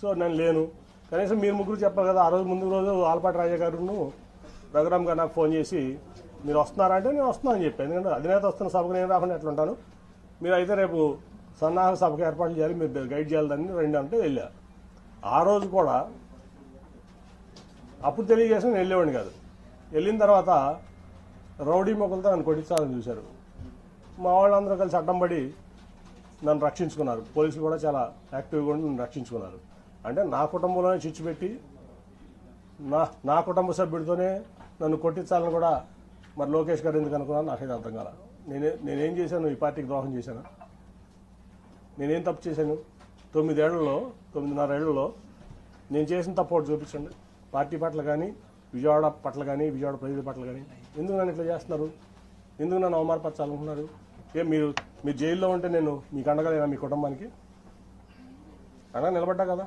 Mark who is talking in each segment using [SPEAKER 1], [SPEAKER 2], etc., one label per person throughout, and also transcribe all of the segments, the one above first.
[SPEAKER 1] So నేను లేను. కనీసం మీరు ముగ్గురు చెప్పాలి కదా ఆ రోజు ముందు రోజు ఆల్పాటి రాజా గారును రఘురామ్ గారు నాకు ఫోన్ చేసి మీరు వస్తున్నారా అంటే నేను వస్తున్నాను అని చెప్పాను. ఎందుకంటే అధినేత వస్తున్న సభకు నేను రాకుండా ఎట్లా ఉంటాను మీరు అయితే రేపు సన్నాహక సభకు ఏర్పాట్లు చేయాలి మీరు గైడ్ చేయాలని రెండు అంటే వెళ్ళా. ఆ రోజు కూడా అప్పుడు తెలియజేసి నేను వెళ్ళేవాడిని కాదు. వెళ్ళిన తర్వాత రౌడీ మొక్కలతో నన్ను కొట్టించాలని చూశారు. మా వాళ్ళందరూ కలిసి అడ్డం పడి నన్ను రక్షించుకున్నారు. పోలీసులు కూడా చాలా యాక్టివ్గా ఉండి నన్ను రక్షించుకున్నారు. అంటే నా కుటుంబంలోనే చిచ్చు పెట్టి నా నా కుటుంబ సభ్యుడితోనే నన్ను కొట్టించాలని కూడా మరి లోకేష్ గారు ఎందుకు అనుకున్నాను నాకైతే అర్థం కాల. నేనే నేనేం చేశాను? ఈ పార్టీకి ద్రోహం చేశాను? నేనేం తప్పు చేశాను? తొమ్మిదేళ్ళలో తొమ్మిదిన్నర ఏళ్ళలో నేను చేసిన తప్పు ఒకటి చూపించండి. పార్టీ పట్ల కానీ విజయవాడ పట్ల కానీ విజయవాడ ప్రజల పట్ల కానీ. ఎందుకు నన్ను ఇట్లా చేస్తున్నారు? ఎందుకు నన్ను అవమానపరచాలనుకున్నారు ఏ మీరు మీరు జైల్లో ఉంటే నేను మీకు అండగలేనా మీ కుటుంబానికి? అలా నిలబడ్డా కదా?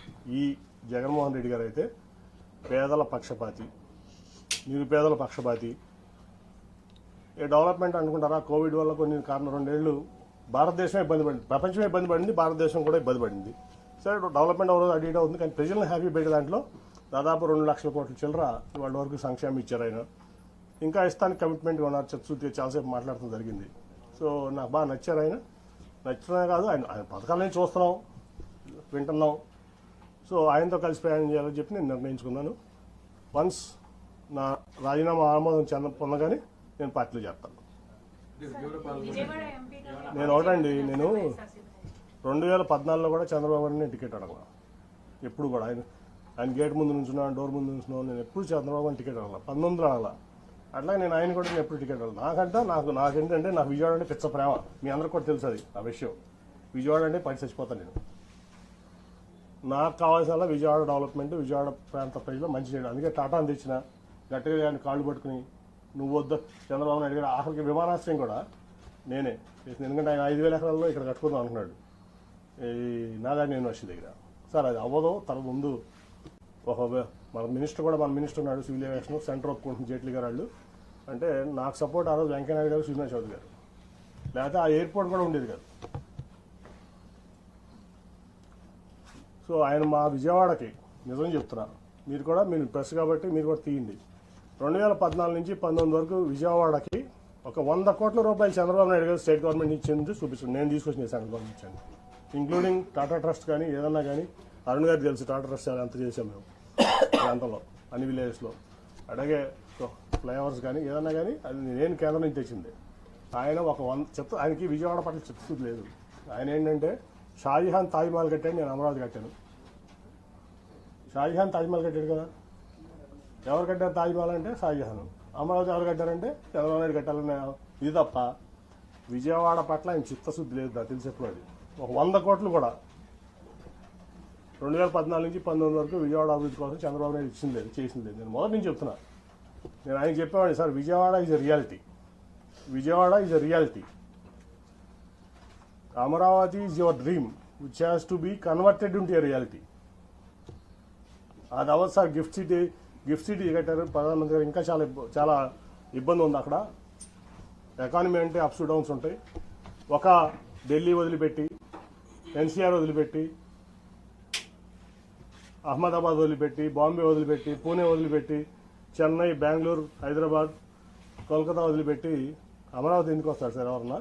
[SPEAKER 1] ఈ జగన్మోహన్ రెడ్డి గారు అయితే పేదల పక్షపాతి నిరుపేదల పక్షపాతి. ఏ డెవలప్మెంట్ అనుకుంటారా? కోవిడ్ వల్ల కొన్ని కారణం రెండేళ్ళు భారతదేశమే ఇబ్బంది పడింది. ప్రపంచమే ఇబ్బంది పడింది భారతదేశం కూడా ఇబ్బంది పడింది. సరే డెవలప్మెంట్ ఎవరో అడిగిట ఉంది కానీ ప్రజలను హ్యాపీ పెట్టే దాంట్లో దాదాపు రెండు లక్షల కోట్ల చిల్లర వాళ్ళ వరకు సంక్షేమం ఇచ్చారు ఆయన. ఇంకా ఇస్తానికి కమిట్మెంట్ ఉన్నారు చర్చ చాలాసేపు మాట్లాడటం జరిగింది. సో నాకు బాగా నచ్చారు ఆయన. నచ్చడమే కాదు ఆయన ఆయన పథకాలని చూస్తున్నాం వింటున్నాం. సో ఆయనతో కలిసి ప్రయాణం చేయాలని చెప్పి నేను నిర్ణయించుకున్నాను. వన్స్ నా రాజీనామా ఆమోదం చెంద పొందగానే నేను పార్టీలో చేస్తాను నేను ఒకటండి నేను రెండు వేల పద్నాలుగులో కూడా చంద్రబాబు గారిని నేను టికెట్ అడగల. ఎప్పుడు కూడా ఆయన ఆయన గేట్ ముందు నుంచున్నా డోర్ ముందు నుంచున్నా నేను ఎప్పుడు చంద్రబాబు గారిని టికెట్ అడగల. పంతొమ్మిది అడగల. అట్లా నేను ఆయన కూడా నేను ఎప్పుడు టికెట్ అడగల. నాకంటే నాకు నాకేంటంటే నాకు విజయవాడ అంటే పిచ్చ ప్రేమ. మీ అందరికి కూడా తెలుసు అది ఆ విషయం. విజయవాడ అంటే పడి చచ్చిపోతాను నేను. నాకు కావాల్సిన విజయవాడ డెవలప్మెంట్ విజయవాడ ప్రాంత ప్రజలు మంచి చేయడం. అందుకే టాటాని తెచ్చిన గట్టిగా ఆయన కాళ్ళు పట్టుకుని నువ్వు వద్ద చంద్రబాబు నాయుడు గారు ఆఖరికి విమానాశ్రయం కూడా నేనే. చేసిన ఎందుకంటే ఆయన ఐదు వేల ఎకరాల్లో ఇక్కడ కట్టుకుందాం అనుకున్నాడు. ఈ నాగార్జున యూనివర్సిటీ దగ్గర. సార్ అది అవ్వదు. తన ముందు ఒక మన మినిస్టర్ కూడా మన మినిస్టర్ ఉన్నాడు సివిల్ ఏవియేషన్ సెంటర్ ఒప్పుకుంటున్న జైట్లీ గారు వాళ్ళు. అంటే నాకు సపోర్ట్ ఆ రోజు వెంకయ్యనాయుడు గారు శ్రీనివాస్ చౌదరి గారు. లేకపోతే ఆ ఎయిర్పోర్ట్ కూడా ఉండేది కాదు. సో ఆయన మా విజయవాడకి నిజం చెప్తున్నా మీరు కూడా మీరు ప్రెస్ కాబట్టి మీరు కూడా తీయండి. రెండు వేల పద్నాలుగు నుంచి పంతొమ్మిది వరకు విజయవాడకి ఒక వంద కోట్ల రూపాయలు చంద్రబాబు నాయుడు గారు స్టేట్ గవర్నమెంట్ ఇచ్చింది చూపిస్తుంది నేను తీసుకొచ్చిన సెంట్రల్ గవర్నమెంట్ ఇచ్చాను. ఇంక్లూడింగ్ టాటా ట్రస్ట్ కానీ ఏదన్నా కానీ అరుణ్ గారికి తెలుసు టాటా ట్రస్ట్ చాలా ఎంత చేసాం మేము. ప్రాంతంలో అన్ని విలేజెస్లో అలాగే ఫ్లైఓవర్స్ కానీ ఏదన్నా కానీ అది నేను కేంద్రం నుంచి తెచ్చింది. ఆయన ఒక వన్ చెత్త ఆయనకి విజయవాడ పట్ల చిత్తశుద్ధి లేదు. ఆయన ఏంటంటే షాజహాన్ తాజ్మహల్ కట్టాను నేను అమరావతి కట్టాను. షాజహాన్ తాజ్మహల్ కట్టాడు కదా. ఎవరు కట్టారు తాజ్మహల్ అంటే షాజహాన్. అమరావతి ఎవరు కట్టారంటే చంద్రబాబు నాయుడు కట్టాలనే ఇది తప్ప విజయవాడ పట్ల ఆయన చిత్తశుద్ధి లేదు నాకు తెలిసి ఎప్పుడు ఒక వంద కోట్లు కూడా రెండు వేల పద్నాలుగు నుంచి పంతొమ్మిది వరకు విజయవాడ అభివృద్ధి కోసం చంద్రబాబు నాయుడు ఇచ్చింది లేదు చేసింది లేదు. నేను మొదటి నుంచి చెప్తున్నా. నేను ఆయన చెప్పేవాడిని sir Vijayawada is a reality Vijayawada is a reality Amaravati is your dream which has to be converted into a reality అది అవ్వదు sir gift city gift city కట్టారు ప్రధానమంత్రి గారు ఇంకా చాలా చాలా ఇబ్బంది ఉంది అక్కడ. ఎకానమీ అంటే అప్స్ డౌన్స్ ఉంటాయి. ఒక ఢిల్లీ వదిలిపెట్టి ఎన్సీఆర్ వదిలిపెట్టి అహ్మదాబాద్ వదిలిపెట్టి బాంబే వదిలిపెట్టి పూణే వదిలిపెట్టి చెన్నై బెంగళూరు హైదరాబాద్ కోల్కతా వదిలిపెట్టి అమరావతి ఎందుకు వస్తారు సార్ ఎవరన్నా?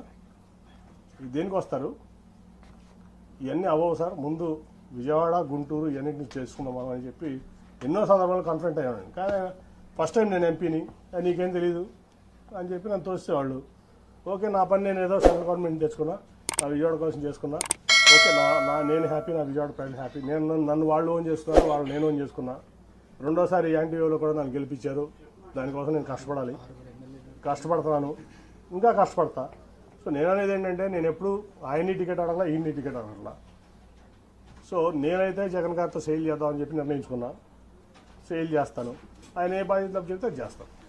[SPEAKER 1] ఇది దేనికి వస్తారు? ఇవన్నీ అవ్వవు సార్ ముందు విజయవాడ గుంటూరు ఇవన్నింటిని చేసుకున్నాం మనం అని చెప్పి ఎన్నో సందర్భాలు కన్ఫరెంట్ అయ్యాను. కానీ ఫస్ట్ టైం నేను ఎంపీని నీకేం తెలీదు అని చెప్పి నన్ను తోసేవాళ్ళు. ఓకే నా పని నేను ఏదో సెంట్రల్ గవర్నమెంట్ తెచ్చుకున్నా నా విజయవాడ కోసం చేసుకున్నా. ఓకే నా నా నేను హ్యాపీ నా విజయవాడ ప్రజలు హ్యాపీ నేను నన్ను- నన్ను వాళ్ళు ఓన్ చేసుకున్నారు వాళ్ళు నేను ఓన్ చేసుకున్నా. రెండోసారి యాంటీవీలో కూడా నన్ను గెలిపించారు. దానికోసం నేను కష్టపడాలి. కష్టపడుతున్నాను ఇంకా కష్టపడతా. సో నేను అనేది ఏంటంటే నేను ఎప్పుడు ఆయన్ని టికెట్ అడగలా ఈయన్ని టికెట్ అడగలా. సో నేనైతే జగన్ గారితో సేల్ చేద్దామని చెప్పి నిర్ణయించుకున్నా. సేల్ చేస్తాను. ఆయన ఏ బాధ్యత చెప్తే చేస్తాను.